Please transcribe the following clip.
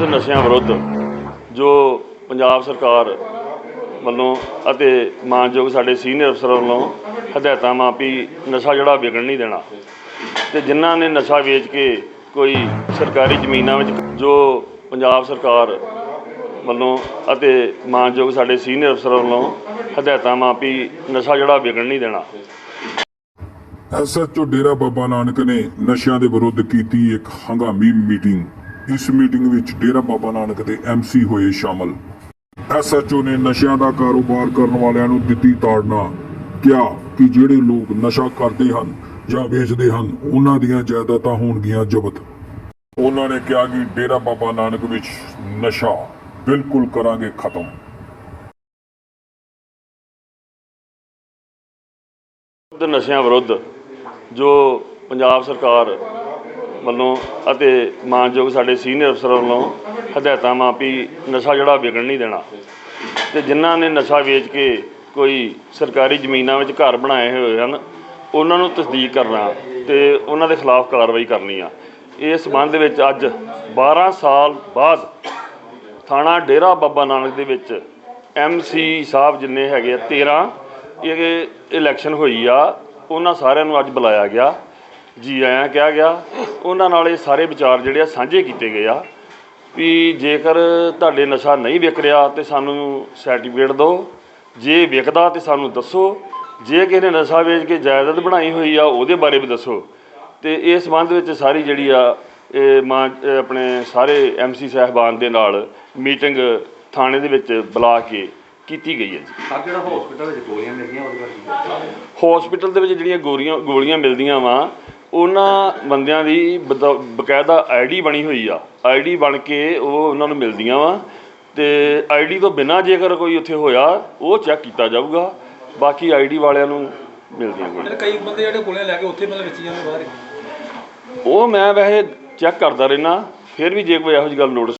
ਨਸ਼ਿਆਂ ਵਿਰੁੱਧ ਜੋ ਪੰਜਾਬ ਸਰਕਾਰ ਵੱਲੋਂ ਅਤੇ ਮਾਨਯੋਗ ਸਾਡੇ ਸੀਨੀਅਰ ਅਫਸਰਾਂ ਵੱਲੋਂ ਹਦਾਇਤਾਂ ਮਾਪੀ ਨਸ਼ਾ ਜਿਹੜਾ ਵਿਕਣ ਨਹੀਂ ਦੇਣਾ। ਤੇ ਜਿਨ੍ਹਾਂ ਨੇ ਨਸ਼ਾ ਵੇਚ ਕੇ ਕੋਈ ਸਰਕਾਰੀ ਜ਼ਮੀਨਾਂ ਵਿੱਚ ਜੋ ਪੰਜਾਬ ਸਰਕਾਰ ਵੱਲੋਂ ਅਤੇ ਮਾਨਯੋਗ ਸਾਡੇ ਸੀਨੀਅਰ ਅਫਸਰਾਂ ਵੱਲੋਂ ਹਦਾਇਤਾਂ ਮਾਪੀ ਨਸ਼ਾ ਜਿਹੜਾ ਵਿਕਣ ਨਹੀਂ ਦੇਣਾ। ਐਸਐਚਓ ਡੇਰਾ ਬਾਬਾ ਨਾਨਕ ਨੇ ਨਸ਼ਿਆਂ ਦੇ ਵਿਰੁੱਧ ਕੀਤੀ ਇੱਕ ਹੰਗਾਮੀ ਮੀਟਿੰਗ। ਇਸ ਮੀਟਿੰਗ ਵਿੱਚ ਡੇਰਾ ਬਾਬਾ ਨਾਨਕ ਦੇ ਐਮਸੀ ਹੋਏ ਸ਼ਾਮਲ। ਐਸਐਚਓ ਨੇ ਨਸ਼ਿਆਂ ਦਾ ਕਾਰੋਬਾਰ ਕਰਨ ਵਾਲਿਆਂ ਨੂੰ ਦਿੱਤੀ ਤਾੜਨਾ। ਕਿਹਾ ਕਿ ਜਿਹੜੇ ਲੋਕ ਨਸ਼ਾ ਕਰਦੇ ਹਨ ਜਾਂ ਵੇਚਦੇ ਹਨ, ਉਹਨਾਂ ਦੀਆਂ ਜਾਇਦਾਦਾਂ ਹੋਣਗੀਆਂ ਜ਼ਬਤ। ਉਹਨਾਂ ਨੇ ਕਿਹਾ ਕਿ ਡੇਰਾ ਬਾਬਾ ਨਾਨਕ ਵਿੱਚ ਨਸ਼ਾ ਬਿਲਕੁਲ ਕਰਾਂਗੇ ਖਤਮ। ਨਸ਼ਿਆਂ ਵਿਰੁੱਧ ਜੋ ਪੰਜਾਬ ਸਰਕਾਰ ਵੱਲੋਂ ਅਤੇ ਮਾਨਯੋਗ ਸਾਡੇ ਸੀਨੀਅਰ ਅਫਸਰ ਵੱਲੋਂ ਹਦਾਇਤਾਂ ਮਾਂ ਵੀ ਨਸ਼ਾ ਜਿਹੜਾ ਵਿਕਣ ਨਹੀਂ ਦੇਣਾ। ਤੇ ਜਿਨ੍ਹਾਂ ਨੇ ਨਸ਼ਾ ਵੇਚ ਕੇ ਕੋਈ ਸਰਕਾਰੀ ਜ਼ਮੀਨਾਂ ਵਿੱਚ ਘਰ ਬਣਾਏ ਹੋਏ ਹਨ, ਉਹਨਾਂ ਨੂੰ ਤਸਦੀਕ ਕਰਨਾ ਤੇ ਉਹਨਾਂ ਦੇ ਖਿਲਾਫ ਕਾਰਵਾਈ ਕਰਨੀ ਆ। ਇਸ ਸੰਬੰਧ ਵਿੱਚ ਅੱਜ 12 ਸਾਲ ਬਾਅਦ ਥਾਣਾ ਡੇਰਾ ਬਾਬਾ ਨਾਨਕ ਦੇ ਵਿੱਚ ਐਮਸੀ ਸਾਹਿਬ ਜਿੰਨੇ ਹੈਗੇ ਆ 13 ਇਹ ਇਲੈਕਸ਼ਨ ਹੋਈ ਆ, ਉਹਨਾਂ ਸਾਰਿਆਂ ਨੂੰ ਅੱਜ ਬੁਲਾਇਆ ਗਿਆ। ਜੀ ਆਇਆਂ ਕਿਹਾ ਗਿਆ ਉਹਨਾਂ ਨਾਲ ਇਹ ਸਾਰੇ ਵਿਚਾਰ ਜਿਹੜੇ ਆ ਸਾਂਝੇ ਕੀਤੇ ਗਏ ਆ ਵੀ ਜੇਕਰ ਤੁਹਾਡੇ ਨਸ਼ਾ ਨਹੀਂ ਵਿਕ ਰਿਹਾ ਤੇ ਸਾਨੂੰ ਸਰਟੀਫਿਕੇਟ ਦਿਓ ਜੇ ਵਿਕਦਾ ਤੇ ਸਾਨੂੰ ਦੱਸੋ ਜੇ ਕਿਸੇ ਨੇ ਨਸ਼ਾ ਵੇਚ ਕੇ ਜਾਇਦਾਦ ਬਣਾਈ ਹੋਈ ਆ ਉਹਦੇ ਬਾਰੇ ਵੀ ਦੱਸੋ। ਤੇ ਇਸ ਸੰਬੰਧ ਵਿੱਚ ਸਾਰੀ ਜਿਹੜੀ ਆ ਇਹ ਮਾਂ ਆਪਣੇ ਸਾਰੇ ਐਮਸੀ ਸਾਹਿਬਾਨ ਦੇ ਨਾਲ ਮੀਟਿੰਗ ਥਾਣੇ ਦੇ ਵਿੱਚ ਬੁਲਾ ਕੇ ਕੀਤੀ ਗਈ ਹੈ ਜੀ। ਸਰ ਜਿਹੜਾ ਹਸਪੀਟਲ ਵਿੱਚ ਗੋਲੀਆਂ ਮਿਲੀਆਂ ਉਹਦੇ ਬਾਰੇ ਹਸਪੀਟਲ ਦੇ ਵਿੱਚ ਜਿਹੜੀਆਂ ਗੋਲੀਆਂ ਗੋਲੀਆਂ ਮਿਲਦੀਆਂ ਵਾ ਉਹਨਾਂ ਬੰਦਿਆਂ ਦੀ ਬਦਾ- ਬਕਾਇਦਾ ਆਈਡੀ ਬਣੀ ਹੋਈ ਆ। ਆਈਡੀ ਬਣ ਕੇ ਉਹ ਉਹਨਾਂ ਨੂੰ ਮਿਲਦੀਆਂ ਵਾ ਤੇ ਆਈਡੀ ਤੋਂ ਬਿਨਾਂ ਜੇਕਰ ਕੋਈ ਉੱਥੇ ਹੋਇਆ ਉਹ ਚੈੱਕ ਕੀਤਾ ਜਾਊਗਾ। ਬਾਕੀ ਆਈਡੀ ਵਾਲਿਆਂ ਨੂੰ ਮਿਲਦੀਆਂ ਕਈ। ਬੰਦੇ ਜਿਹੜੇ ਗੋਲੀਆਂ ਲੈ ਕੇ ਉੱਥੇ ਮਤਲਬ ਵੇਚੀ ਜਾਂਦੇ ਬਾਹਰ ਹੀ। ਉਹ ਮੈਂ ਵੈਸੇ ਚੈੱਕ ਕਰਦਾ ਰਹਿਣਾ ਫਿਰ ਵੀ ਜੇ ਕੋਈ ਇਹੋ ਜਿਹੀ ਗੱਲ ਨੋਟਿਸ